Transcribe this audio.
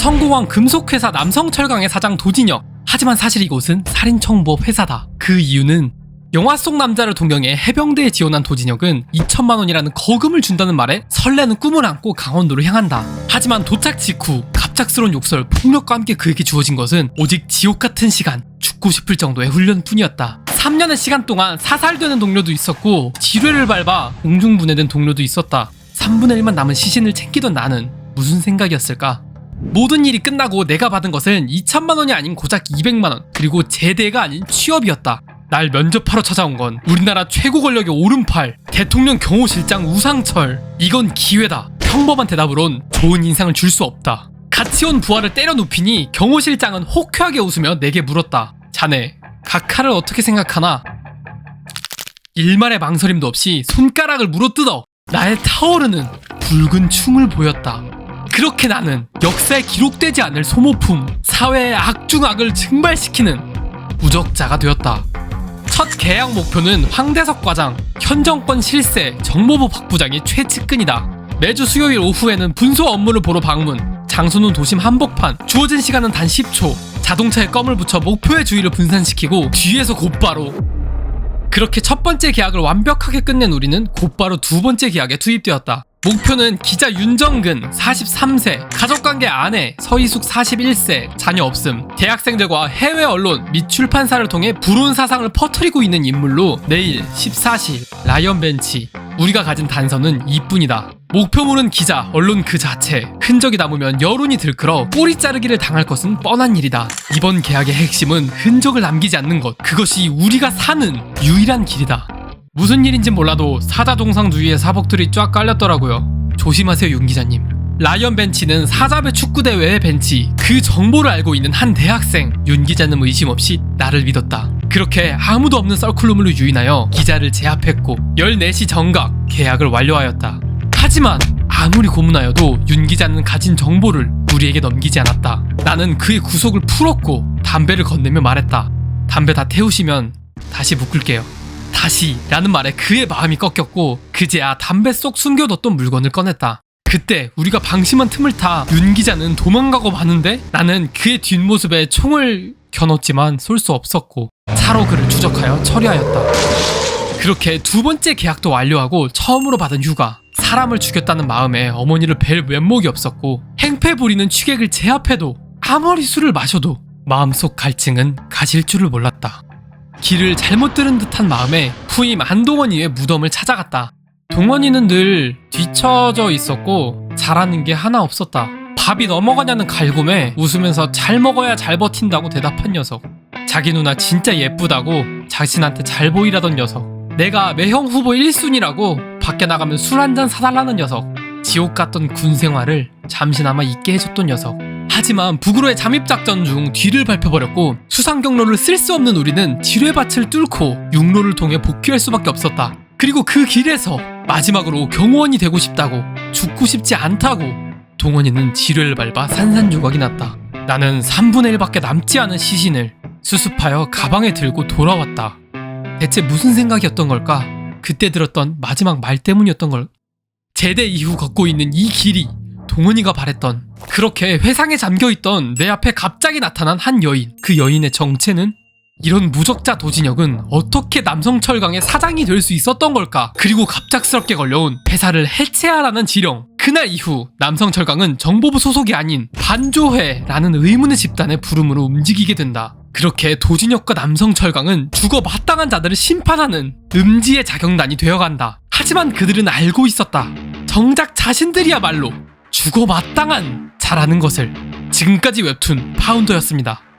성공한 금속회사 남성철강의 사장 도진혁. 하지만 사실 이곳은 살인청부업 회사다. 그 이유는 영화 속 남자를 동경해 해병대에 지원한 도진혁은 2천만 원이라는 거금을 준다는 말에 설레는 꿈을 안고 강원도로 향한다. 하지만 도착 직후 갑작스러운 욕설, 폭력과 함께 그에게 주어진 것은 오직 지옥 같은 시간, 죽고 싶을 정도의 훈련뿐이었다. 3년의 시간 동안 사살되는 동료도 있었고 지뢰를 밟아 공중분해된 동료도 있었다. 3분의 1만 남은 시신을 챙기던 나는 무슨 생각이었을까? 모든 일이 끝나고 내가 받은 것은 2천만 원이 아닌 고작 200만 원 그리고 제대가 아닌 취업이었다. 날 면접하러 찾아온 건 우리나라 최고 권력의 오른팔 대통령 경호실장 우상철 이건 기회다. 평범한 대답으론 좋은 인상을 줄 수 없다. 같이 온 부하를 때려 눕히니 경호실장은 호쾌하게 웃으며 내게 물었다. 자네 각하를 어떻게 생각하나? 일말의 망설임도 없이 손가락을 물어뜯어 나의 타오르는 붉은 충을 보였다. 그렇게 나는 역사에 기록되지 않을 소모품, 사회의 악중악을 증발시키는 무적자가 되었다. 첫 계약 목표는 황대석 과장, 현 정권 실세, 정보부 박부장의 최측근이다. 매주 수요일 오후에는 분소 업무를 보러 방문, 장소는 도심 한복판, 주어진 시간은 단 10초, 자동차에 껌을 붙여 목표의 주위를 분산시키고 뒤에서 곧바로 그렇게 첫 번째 계약을 완벽하게 끝낸 우리는 곧바로 두 번째 계약에 투입되었다. 목표는 기자 윤정근 43세, 가족관계 아내 서희숙 41세, 자녀 없음, 대학생들과 해외 언론 및 출판사를 통해 불운 사상을 퍼뜨리고 있는 인물로 내일 14시 라이언 벤치 우리가 가진 단서는 이뿐이다. 목표물은 기자, 언론 그 자체. 흔적이 남으면 여론이 들끓어 꼬리 자르기를 당할 것은 뻔한 일이다. 이번 계약의 핵심은 흔적을 남기지 않는 것. 그것이 우리가 사는 유일한 길이다. 무슨 일인진 몰라도 사자동상 주위에 사복들이 쫙 깔렸더라고요. 조심하세요, 윤 기자님. 라이언 벤치는 사자배 축구대회의 벤치. 그 정보를 알고 있는 한 대학생. 윤 기자는 의심 없이 나를 믿었다. 그렇게 아무도 없는 썰쿨룸으로 유인하여 기자를 제압했고 14시 정각 계약을 완료하였다. 하지만 아무리 고문하여도 윤 기자는 가진 정보를 우리에게 넘기지 않았다. 나는 그의 구속을 풀었고 담배를 건네며 말했다. 담배 다 태우시면 다시 묶을게요. 다시 라는 말에 그의 마음이 꺾였고 그제야 담배 속 숨겨뒀던 물건을 꺼냈다. 그때 우리가 방심한 틈을 타 윤 기자는 도망가고 마는데 나는 그의 뒷모습에 총을 겨눴지만 쏠 수 없었고 차로 그를 추적하여 처리하였다. 그렇게 두 번째 계약도 완료하고 처음으로 받은 휴가. 사람을 죽였다는 마음에 어머니를 뵐 면목이 없었고 행패 부리는 취객을 제압해도 아무리 술을 마셔도 마음속 갈증은 가실 줄을 몰랐다. 길을 잘못 들은 듯한 마음에 후임 안동원이의 무덤을 찾아갔다. 동원이는 늘 뒤처져 있었고 잘하는 게 하나 없었다. 밥이 넘어가냐는 갈굼에 웃으면서 잘 먹어야 잘 버틴다고 대답한 녀석. 자기 누나 진짜 예쁘다고 자신한테 잘 보이라던 녀석. 내가 매형 후보 1순위라고 밖에 나가면 술 한 잔 사달라는 녀석. 지옥 같던 군 생활을 잠시나마 잊게 해줬던 녀석. 하지만 북으로의 잠입작전 중 뒤를 밟혀버렸고 수상 경로를 쓸 수 없는 우리는 지뢰밭을 뚫고 육로를 통해 복귀할 수밖에 없었다. 그리고 그 길에서 마지막으로 경호원이 되고 싶다고 죽고 싶지 않다고 동원이는 지뢰를 밟아 산산조각이 났다. 나는 3분의 1밖에 남지 않은 시신을 수습하여 가방에 들고 돌아왔다. 대체 무슨 생각이었던 걸까? 그때 들었던 마지막 말 때문이었던 걸. 제대 이후 걷고 있는 이 길이 동원이가 바랬던 그렇게 회상에 잠겨있던 내 앞에 갑자기 나타난 한 여인. 그 여인의 정체는 이런 무적자 도진혁은 어떻게 남성철강의 사장이 될 수 있었던 걸까? 그리고 갑작스럽게 걸려온 회사를 해체하라는 지령. 그날 이후 남성철강은 정보부 소속이 아닌 반조회라는 의문의 집단의 부름으로 움직이게 된다. 그렇게 도진혁과 남성철강은 죽어 마땅한 자들을 심판하는 음지의 자경단이 되어간다. 하지만 그들은 알고 있었다. 정작 자신들이야말로 죽어 마땅한 자라는 것을. 지금까지 웹툰 파운더였습니다.